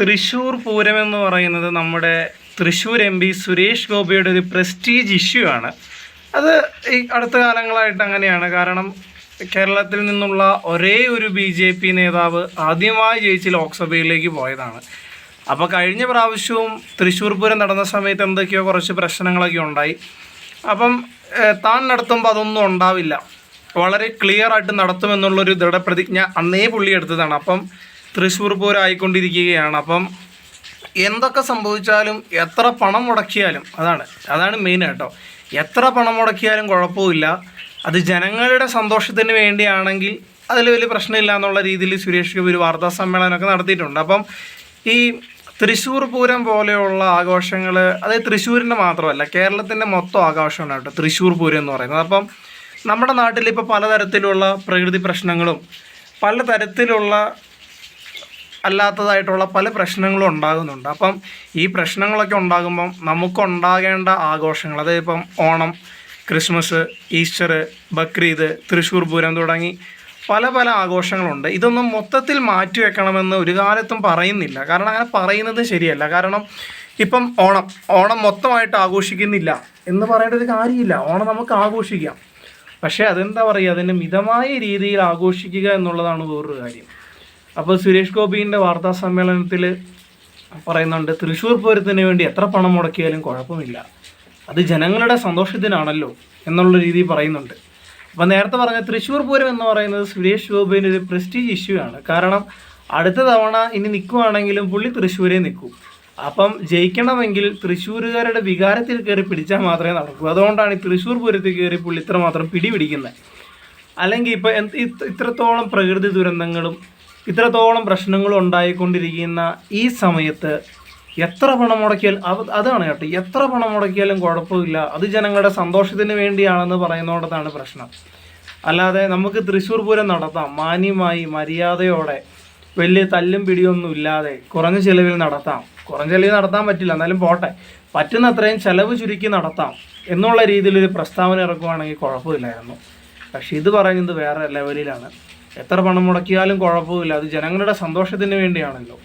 തൃശ്ശൂർ പൂരം എന്ന് പറയുന്നത് നമ്മുടെ തൃശ്ശൂർ എം പി സുരേഷ് ഗോപിയുടെ ഒരു പ്രസ്റ്റീജ് ഇഷ്യൂ ആണ്. അത് ഈ അടുത്ത കാലങ്ങളായിട്ട് അങ്ങനെയാണ്. കാരണം കേരളത്തിൽ നിന്നുള്ള ഒരേ ഒരു ബി ജെ പി നേതാവ് ആദ്യമായി ജയിച്ച് ലോക്സഭയിലേക്ക് പോയതാണ്. അപ്പോൾ കഴിഞ്ഞ പ്രാവശ്യവും തൃശ്ശൂർ പൂരം നടന്ന സമയത്ത് എന്തൊക്കെയോ കുറച്ച് പ്രശ്നങ്ങളൊക്കെ ഉണ്ടായി. അപ്പം താൻ നടത്തുമ്പോൾ അതൊന്നും ഉണ്ടാവില്ല. വളരെ ക്ലിയർ ആയിട്ട് നടത്തുമെന്നുള്ളൊരു ദൃഢപ്രതിജ്ഞ അന്നേ പുള്ളി എടുത്തതാണ്. അപ്പം തൃശ്ശൂർ പൂരം ആയിക്കൊണ്ടിരിക്കുകയാണ് അപ്പം എന്തൊക്കെ സംഭവിച്ചാലും എത്ര പണം മുടക്കിയാലും അതാണ് അതാണ് മെയിൻ കേട്ടോ എത്ര പണം മുടക്കിയാലും കുഴപ്പമില്ല. അത് ജനങ്ങളുടെ സന്തോഷത്തിന് വേണ്ടിയാണെങ്കിൽ അതിൽ വലിയ പ്രശ്നമില്ല എന്നുള്ള രീതിയിൽ സുരേഷ് ഗോപി ഒരു വാർത്താ സമ്മേളനമൊക്കെ നടത്തിയിട്ടുണ്ട്. അപ്പം ഈ തൃശ്ശൂർ പൂരം പോലെയുള്ള ആഘോഷങ്ങൾ അതായത് തൃശ്ശൂരിന്റെ മാത്രമല്ല കേരളത്തിന്റെ മൊത്തം ആഘോഷമാണ് കേട്ടോ തൃശ്ശൂർ പൂരം എന്ന് പറയുന്നത്. അപ്പം നമ്മുടെ നാട്ടിൽ ഇപ്പോൾ പലതരത്തിലുള്ള പ്രകൃതി പ്രശ്നങ്ങളും പലതരത്തിലുള്ള അല്ലാത്തതായിട്ടുള്ള പല പ്രശ്നങ്ങളും ഉണ്ടാകുന്നുണ്ട്. അപ്പം ഈ പ്രശ്നങ്ങളൊക്കെ ഉണ്ടാകുമ്പം നമുക്കുണ്ടാകേണ്ട ആഘോഷങ്ങൾ അതായത് ഇപ്പം ഓണം ക്രിസ്മസ് ഈസ്റ്റർ ബക്രീദ് തൃശ്ശൂർ പൂരം തുടങ്ങി പല പല ആഘോഷങ്ങളുണ്ട്. ഇതൊന്നും മൊത്തത്തിൽ മാറ്റിവെക്കണമെന്ന് ഒരു കാലത്തും പറയുന്നില്ല. കാരണം അങ്ങനെ പറയുന്നത് ശരിയല്ല. കാരണം ഇപ്പം ഓണം ഓണം മൊത്തമായിട്ട് ആഘോഷിക്കുന്നില്ല എന്ന് പറയേണ്ട ഒരു കാര്യമില്ല. ഓണം നമുക്ക് ആഘോഷിക്കാം. പക്ഷേ അതെന്താ പറയുക? അതിന്റെ മിതമായ രീതിയിൽ ആഘോഷിക്കുക എന്നുള്ളതാണ് വേറൊരു കാര്യം. അപ്പോൾ സുരേഷ് ഗോപിന്റെ വാർത്താ സമ്മേളനത്തിൽ പറയുന്നുണ്ട് തൃശ്ശൂർ പൂരത്തിന് വേണ്ടി എത്ര പണം മുടക്കിയാലും കുഴപ്പമില്ല. അത് ജനങ്ങളുടെ സന്തോഷത്തിനാണല്ലോ എന്നുള്ള രീതിയിൽ പറയുന്നുണ്ട്. അപ്പം നേരത്തെ പറഞ്ഞ തൃശ്ശൂർ പൂരം എന്ന് പറയുന്നത് സുരേഷ് ഗോപിന്റെ ഒരു പ്രസ്റ്റീജ് ഇഷ്യൂ ആണ്. കാരണം അടുത്ത തവണ ഇനി നിൽക്കുവാണെങ്കിലും പുള്ളി തൃശ്ശൂരേ നിൽക്കും. അപ്പം ജയിക്കണമെങ്കിൽ തൃശ്ശൂരുകാരുടെ വികാരത്തിൽ കയറി പിടിച്ചാൽ മാത്രമേ നടക്കൂ. അതുകൊണ്ടാണ് ഈ തൃശ്ശൂർ പൂരത്തിൽ കയറി പുള്ളി ഇത്രമാത്രം പിടിപിടിക്കുന്നത്. അല്ലെങ്കിൽ ഇപ്പോൾ എന്ത് ഇത്രത്തോളം പ്രകൃതി ദുരന്തങ്ങളും ഇത്രത്തോളം പ്രശ്നങ്ങൾ ഉണ്ടായിക്കൊണ്ടിരിക്കുന്ന ഈ സമയത്ത് എത്ര പണം മുടക്കിയാൽ അതാണ് കേട്ടോ എത്ര പണം മുടക്കിയാലും കുഴപ്പമില്ല. അത് ജനങ്ങളുടെ സന്തോഷത്തിന് വേണ്ടിയാണെന്ന് പറയുന്നിടത്താണ് പ്രശ്നം. അല്ലാതെ നമുക്ക് തൃശ്ശൂർ പൂരം നടത്താം മാന്യമായി മര്യാദയോടെ വലിയ തല്ലും പിടിയൊന്നും ഇല്ലാതെ കുറഞ്ഞ ചിലവിൽ നടത്താം. കുറഞ്ഞ ചിലവിൽ നടത്താൻ പറ്റില്ല എന്നാലും പോട്ടെ. പറ്റുന്ന അത്രയും ചിലവ് ചുരുക്കി നടത്താം എന്നുള്ള രീതിയിലൊരു പ്രസ്താവന ഇറക്കുവാണെങ്കിൽ കുഴപ്പമില്ലായിരുന്നു. പക്ഷെ ഇത് പറയുന്നത് വേറെ ലെവലിലാണ്. എത്ര പണം മുടക്കിയാലും കുഴപ്പമില്ല. അത് ജനങ്ങളുടെ സന്തോഷത്തിന് വേണ്ടിയാണല്ലോ.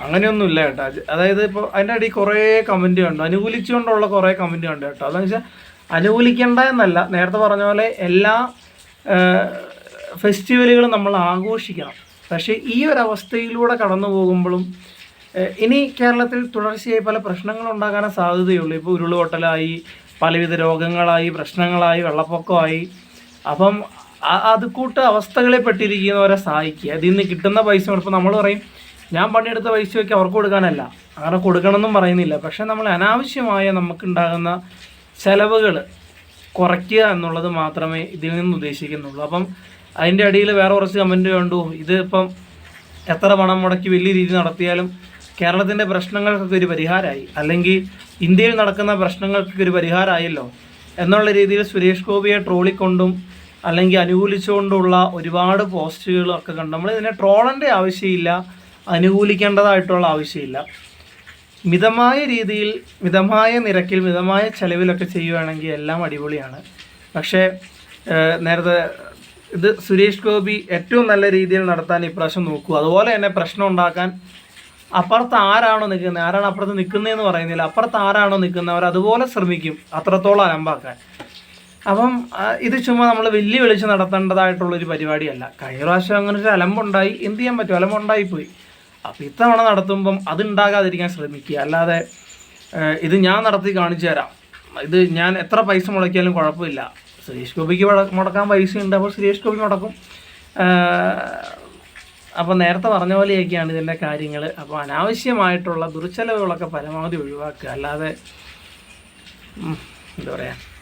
അങ്ങനെയൊന്നുമില്ല കേട്ടോ. അതായത് ഇപ്പോൾ അതിന്റെ അടിയിൽ കുറേ കമന്റ് കണ്ടു. അനുകൂലിച്ചുകൊണ്ടുള്ള കുറേ കമന്റ് കണ്ടു കേട്ടോ. അതെന്ന് വെച്ചാൽ അനുകൂലിക്കേണ്ട എന്നല്ല. നേരത്തെ പറഞ്ഞ പോലെ എല്ലാ ഫെസ്റ്റിവലുകളും നമ്മൾ ആഘോഷിക്കണം. പക്ഷേ ഈ ഒരു അവസ്ഥയിലൂടെ കടന്നു പോകുമ്പോഴും ഇനി കേരളത്തിൽ തുടർച്ചയായി പല പ്രശ്നങ്ങളും ഉണ്ടാകാൻ സാധ്യതയുള്ളൂ. ഇപ്പോൾ ഉരുളുപൊട്ടലായി പലവിധ രോഗങ്ങളായി പ്രശ്നങ്ങളായി വെള്ളപ്പൊക്കമായി. അപ്പം അത് കൂട്ട് അവസ്ഥകളിൽ പെട്ടിരിക്കുന്നവരെ സഹായിക്കുക. അതിൽ നിന്ന് കിട്ടുന്ന പൈസ ഇപ്പോൾ നമ്മൾ പറയും ഞാൻ പണിയെടുത്ത പൈസയൊക്കെ അവർക്ക് കൊടുക്കാനല്ല. അങ്ങനെ കൊടുക്കണമെന്നും പറയുന്നില്ല. പക്ഷെ നമ്മൾ അനാവശ്യമായ നമുക്കുണ്ടാകുന്ന ചെലവുകൾ കുറയ്ക്കുക എന്നുള്ളത് മാത്രമേ ഇതിൽ നിന്ന് ഉദ്ദേശിക്കുന്നുള്ളൂ. അപ്പം അതിന്റെ അടിയിൽ വേറെ കുറച്ച് കമന്റ് കണ്ടു. ഇത് ഇപ്പം എത്ര പണം മുടക്കി വലിയ രീതി നടത്തിയാലും കേരളത്തിന്റെ പ്രശ്നങ്ങൾക്കൊക്കെ ഒരു പരിഹാരമായി. അല്ലെങ്കിൽ ഇന്ത്യയിൽ നടക്കുന്ന പ്രശ്നങ്ങൾക്കൊക്കെ ഒരു പരിഹാരമായല്ലോ എന്നുള്ള രീതിയിൽ സുരേഷ് ഗോപിയെ ട്രോളിക്കൊണ്ടും അല്ലെങ്കിൽ അനുകൂലിച്ചുകൊണ്ടുള്ള ഒരുപാട് പോസ്റ്റുകളൊക്കെ കണ്ട് നമ്മൾ ഇതിനെ ട്രോളേണ്ട ആവശ്യമില്ല അനുകൂലിക്കേണ്ടതായിട്ടുള്ള ആവശ്യമില്ല. മിതമായ രീതിയിൽ മിതമായ നിരക്കിൽ മിതമായ ചെലവിലൊക്കെ ചെയ്യുകയാണെങ്കിൽ എല്ലാം അടിപൊളിയാണ്. പക്ഷേ നേരത്തെ ഇത് സുരേഷ് ഗോപി ഏറ്റവും നല്ല രീതിയിൽ നടത്താൻ ഇപ്രാവശ്യം നോക്കൂ. അതുപോലെ തന്നെ പ്രശ്നം ഉണ്ടാക്കാൻ അപ്പുറത്ത് ആരാണോ നിൽക്കുന്നത്? ആരാണ് അപ്പുറത്ത് നിൽക്കുന്നതെന്ന് പറയുന്നില്ല. അപ്പുറത്ത് ആരാണോ നിൽക്കുന്നവർ അതുപോലെ ശ്രമിക്കും. അത്രത്തോളം അലമ്പാക്കാൻ. അപ്പം ഇത് ചുമ്മാ നമ്മൾ വലിയ വിളിച്ച് നടത്തേണ്ടതായിട്ടുള്ളൊരു പരിപാടിയല്ല. കഴിഞ്ഞ പ്രാവശ്യം അങ്ങനെ ഒരു അലമ്പുണ്ടായി. എന്ത് ചെയ്യാൻ പറ്റും? അലമ്പുണ്ടായി പോയി അപ്പം ഇത്തവണ നടത്തുമ്പം അതുണ്ടാകാതിരിക്കാൻ ശ്രമിക്കുക. അല്ലാതെ ഇത് ഞാൻ നടത്തി കാണിച്ചു തരാം. ഇത് ഞാൻ എത്ര പൈസ മുടക്കിയാലും കുഴപ്പമില്ല. സുരേഷ് ഗോപിക്ക് മുടക്കാൻ പൈസ ഉണ്ട് അപ്പോൾ സുരേഷ് ഗോപി മുടക്കും. അപ്പോൾ നേരത്തെ പറഞ്ഞ പോലെയൊക്കെയാണ് ഇതിന്റെ കാര്യങ്ങൾ അപ്പോൾ അനാവശ്യമായിട്ടുള്ള ദുർച്ചെലവുകളൊക്കെ പരമാവധി ഒഴിവാക്കുക. അല്ലാതെ എന്താ പറയുക